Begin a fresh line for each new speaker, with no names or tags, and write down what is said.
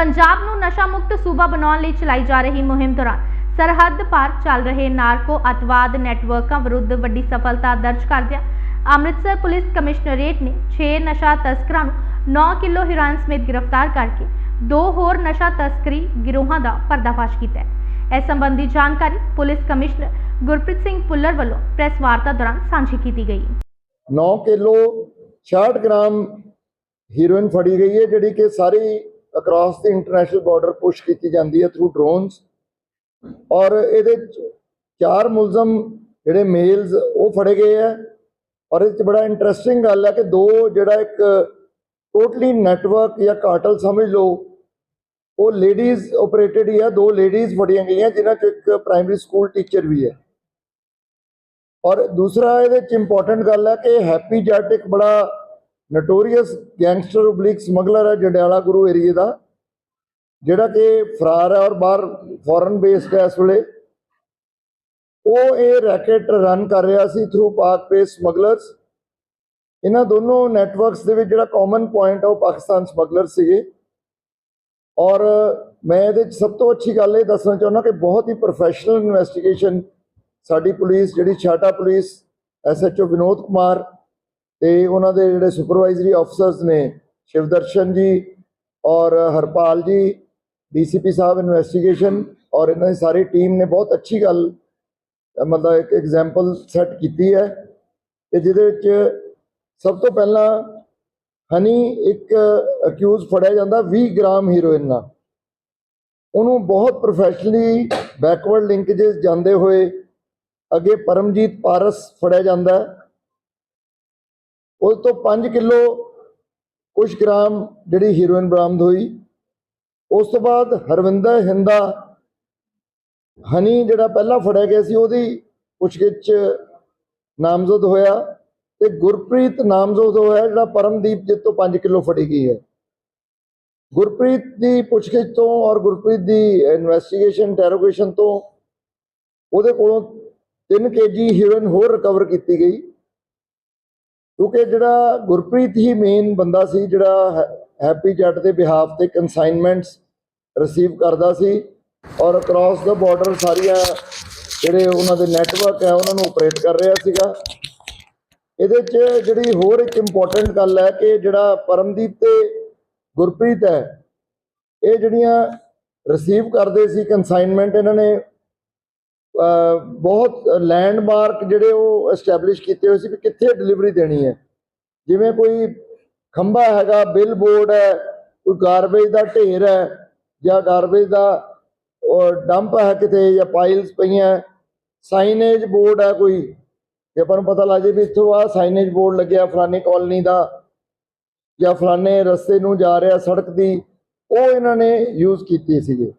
ਪੰਜਾਬ ਨੂੰ ਨਸ਼ਾ ਮੁਕਤ ਸੂਬਾ ਬਣਾਉਣ ਲਈ ਚਲਾਈ ਜਾ ਰਹੀ ਮੁਹਿੰਮ ਦੌਰਾਨ ਸਰਹੱਦ ਪਾਰ ਚੱਲ ਰਹੇ ਨਾਰਕੋ ਅਤਵਾਦ ਨੈਟਵਰਕਾਂ ਵਿਰੁੱਧ ਵੱਡੀ ਸਫਲਤਾ ਦਰਜ ਕਰਦਿਆਂ ਅੰਮ੍ਰਿਤਸਰ ਪੁਲਿਸ ਕਮਿਸ਼ਨਰੇਟ ਨੇ 6 ਨਸ਼ਾ ਤਸਕਰਾਂ ਨੂੰ 9 ਕਿਲੋ ਹੈਰੋਇਨ ਸਮੇਤ ਗ੍ਰਿਫਤਾਰ ਕਰਕੇ ਦੋ ਹੋਰ ਨਸ਼ਾ ਤਸਕਰੀ ਗਿਰੋਹਾਂ ਦਾ ਪਰਦਾਫਾਸ਼ ਕੀਤਾ ਹੈ। ਇਸ ਸੰਬੰਧੀ ਜਾਣਕਾਰੀ ਪੁਲਿਸ ਕਮਿਸ਼ਨਰ ਗੁਰਪ੍ਰੀਤ ਸਿੰਘ ਪੁੱਲਰ ਵੱਲੋਂ ਪ੍ਰੈਸ ਵਾਰਤਾ ਦੌਰਾਨ ਸਾਂਝੀ ਕੀਤੀ ਗਈ।
9 ਕਿਲੋ 66 ਗ੍ਰਾਮ ਹੀਰੋਇਨ ਫੜੀ ਗਈ ਹੈ, ਜਿਹੜੀ ਕਿ ਸਾਰੀ ਅਕ੍ਰੋਸ ਦੀ ਇੰਟਰਨੈਸ਼ਨਲ ਬਾਰਡਰ ਪੁਸ਼ ਕੀਤੀ ਜਾਂਦੀ ਹੈ ਥਰੂ ਡਰੋਨਸ ਔਰ ਇਹਦੇ ਚ ਚਾਰ ਮੁਲਜ਼ਮ ਜਿਹੜੇ ਮੇਲਸ ਉਹ ਫੜੇ ਗਏ ਹੈ। ਔਰ ਇਹ ਚ ਬੜਾ ਇੰਟਰਸਟਿੰਗ ਗੱਲ ਹੈ ਕਿ ਦੋ ਜਿਹੜਾ ਇੱਕ ਟੋਟਲੀ ਨੈਟਵਰਕ ਜਾਂ ਕਾਰਟਲ ਸਮਝ ਲਓ, ਉਹ ਲੇਡੀਜ਼ ਆਪਰੇਟਡ ਹੀ ਹੈ। ਦੋ ਲੇਡੀਜ਼ ਫੜੀਆਂ ਗਈਆਂ, ਜਿਨ੍ਹਾਂ ਚ ਇੱਕ ਪ੍ਰਾਇਮਰੀ ਸਕੂਲ ਟੀਚਰ ਵੀ ਹੈ। ਔਰ ਦੂਸਰਾ ਇਹਦੇ ਚ ਇੰਪੋਰਟੈਂਟ ਗੱਲ ਹੈ ਕਿ ਹੈਪੀ ਜੱਟ ਇੱਕ ਬੜਾ ਨਟੋਰੀਅਸ ਗੈਂਗਸਟਰ ਓਬਲਿਕ ਸਮਗਲਰ ਹੈ ਜੰਡਿਆਲਾ ਗੁਰੂ ਏਰੀਏ ਦਾ, ਜਿਹੜਾ ਕਿ ਫਰਾਰ ਹੈ ਔਰ ਬਾਹਰ ਫੋਰਨ ਬੇਸਡ ਹੈ ਇਸ ਵੇਲੇ। ਉਹ ਇਹ ਰੈਕੇਟ ਰਨ ਕਰ ਰਿਹਾ ਸੀ ਥਰੂ ਪਾਕ ਪੇ ਸਮਗਲਰਸ ਇਹਨਾਂ ਦੋਨੋਂ ਨੈਟਵਰਕਸ ਦੇ ਵਿੱਚ ਜਿਹੜਾ ਕਾਮਨ ਪੁਆਇੰਟ ਆ ਉਹ ਪਾਕਿਸਤਾਨ ਸਮਗਲਰ ਸੀਗੇ। ਔਰ ਮੈਂ ਇਹਦੇ ਚ ਸਭ ਤੋਂ ਅੱਛੀ ਗੱਲ ਇਹ ਦੱਸਣਾ ਚਾਹੁੰਦਾ ਕਿ ਬਹੁਤ ਹੀ ਪ੍ਰੋਫੈਸ਼ਨਲ ਇਨਵੈਸਟੀਗੇਸ਼ਨ ਸਾਡੀ ਪੁਲਿਸ, ਜਿਹੜੀ ਛਾਟਾ ਪੁਲਿਸ ਐਸਐਚਓ ਵਿਨੋਦ ਕੁਮਾਰ ਤੇ ਉਹਨਾਂ ਦੇ ਜਿਹੜੇ ਸੁਪਰਵਾਈਜ਼ਰੀ ਆਫਸਰਸ ਨੇ, ਸ਼ਿਵਦਰਸ਼ਨ ਜੀ ਔਰ ਹਰਪਾਲ ਜੀ ਡੀਸੀਪੀ ਸਾਹਿਬ ਇਨਵੈਸਟੀਗੇਸ਼ਨ ਔਰ ਇਹਨਾਂ ਦੀ ਸਾਰੀ ਟੀਮ ਨੇ ਬਹੁਤ ਅੱਛੀ ਗੱਲ, ਮਤਲਬ ਇੱਕ ਐਗਜ਼ਾਮਪਲ ਸੈੱਟ ਕੀਤੀ ਹੈ ਕਿ ਜਿਹਦੇ ਵਿੱਚ ਸਭ ਤੋਂ ਪਹਿਲਾਂ ਹਨੀ ਇੱਕ ਅਕਿਊਜ਼ ਫੜਿਆ ਜਾਂਦਾ 20 ਗ੍ਰਾਮ ਹੀਰੋਇਨ ਨਾਲ। ਉਹਨੂੰ ਬਹੁਤ ਪ੍ਰੋਫੈਸ਼ਨਲੀ ਬੈਕਵਰਡ ਲਿੰਕੇजेस ਜਾਂਦੇ ਹੋਏ ਅੱਗੇ ਪਰਮਜੀਤ ਪਾਰਸ ਫੜਿਆ ਜਾਂਦਾ। ਉਸ ਤੋਂ 5 ਕਿਲੋ ਕੁਝ ਗ੍ਰਾਮ ਜਿਹੜੀ ਹੀਰੋਇਨ ਬਰਾਮਦ ਹੋਈ। ਉਸ ਤੋਂ ਬਾਅਦ ਹਰਵਿੰਦਰ ਹਿੰਦਾ ਹਨੀ ਜਿਹੜਾ ਪਹਿਲਾਂ ਫੜਿਆ ਗਿਆ ਸੀ, ਉਹਦੀ ਪੁੱਛਗਿੱਛ ਨਾਮਜ਼ਦ ਹੋਇਆ ਤੇ ਗੁਰਪ੍ਰੀਤ ਨਾਮਜ਼ਦ ਹੋਇਆ ਜਿਹੜਾ ਪਰਮਦੀਪ ਜਿਸ ਤੋਂ 5 ਕਿਲੋ ਫੜੀ ਗਈ ਹੈ। ਗੁਰਪ੍ਰੀਤ ਦੀ ਪੁੱਛਗਿੱਛ ਤੋਂ ਔਰ ਗੁਰਪ੍ਰੀਤ ਦੀ ਇਨਵੈਸਟੀਗੇਸ਼ਨ ਟੈਰੋਗੇਸ਼ਨ ਤੋਂ ਉਹਦੇ ਕੋਲੋਂ 3 ਕੇਜੀ ਹੀਰੋਇਨ ਹੋਰ ਰਿਕਵਰ ਕੀਤੀ ਗਈ। ਕਿਉਂਕਿ ਜਿਹੜਾ ਗੁਰਪ੍ਰੀਤ ਹੀ ਮੇਨ ਬੰਦਾ ਸੀ, ਜਿਹੜਾ ਹੈ- ਹੈਪੀ ਜੱਟ ਦੇ ਬਿਹਾਫ ਤੇ ਕਨਸਾਈਨਮੈਂਟਸ ਰਿਸੀਵ ਕਰਦਾ ਸੀ ਔਰ ਅਕ੍ਰੋਸ ਦਾ ਬਾਰਡਰ ਸਾਰੀਆਂ ਜਿਹੜੇ ਉਹਨਾਂ ਦੇ ਨੈਟਵਰਕ ਹੈ, ਉਹਨਾਂ ਨੂੰ ਆਪਰੇਟ ਕਰ ਰਿਹਾ ਸੀਗਾ। ਇਹਦੇ 'ਚ ਜਿਹੜੀ ਹੋਰ ਇੱਕ ਇੰਪੋਰਟੈਂਟ ਗੱਲ ਹੈ ਕਿ ਜਿਹੜਾ ਪਰਮਦੀਪ ਤੇ ਗੁਰਪ੍ਰੀਤ ਹੈ, ਇਹ ਜਿਹੜੀਆਂ ਰਿਸੀਵ ਕਰਦੇ ਸੀ ਕਨਸਾਈਨਮੈਂਟ ਇਹਨਾਂ ਨੇ ਬਹੁਤ ਲੈਂਡਮਾਰਕ ਜਿਹੜੇ ਉਹ ਐਸਟੈਬਲਿਸ਼ ਕੀਤੇ ਹੋਏ ਸੀ ਕਿ ਕਿੱਥੇ ਡਿਲੀਵਰੀ ਦੇਣੀ ਹੈ। ਜਿਵੇਂ ਕੋਈ ਖੰਭਾ ਹੈਗਾ ਬਿਲ ਬੋਰਡ ਹੈ, ਕੋਈ ਗਾਰਬੇਜ ਦਾ ਢੇਰ ਹੈ, ਜਾਂ ਗਾਰਬੇਜ ਦਾ ਡੰਪ ਹੈ ਕਿਤੇ, ਜਾਂ ਪਾਈਲਸ ਪਈਆਂ ਸਾਈਨੇਜ ਬੋਰਡ ਹੈ ਕੋਈ ਜੇ ਆਪਾਂ ਨੂੰ ਪਤਾ ਲੱਗ ਜੇ ਵੀ ਇੱਥੋਂ ਆ ਸਾਈਨੇਜ ਬੋਰਡ ਲੱਗਿਆ ਫਲਾਨੀ ਕਾਲਨੀ ਦਾ, ਜਾਂ ਫਲਾਨੇ ਰਸਤੇ ਨੂੰ ਜਾ ਰਿਹਾ ਸੜਕ ਦੀ, ਉਹ ਇਹਨਾਂ ਨੇ ਯੂਜ਼ ਕੀਤੀ ਸੀਗੇ।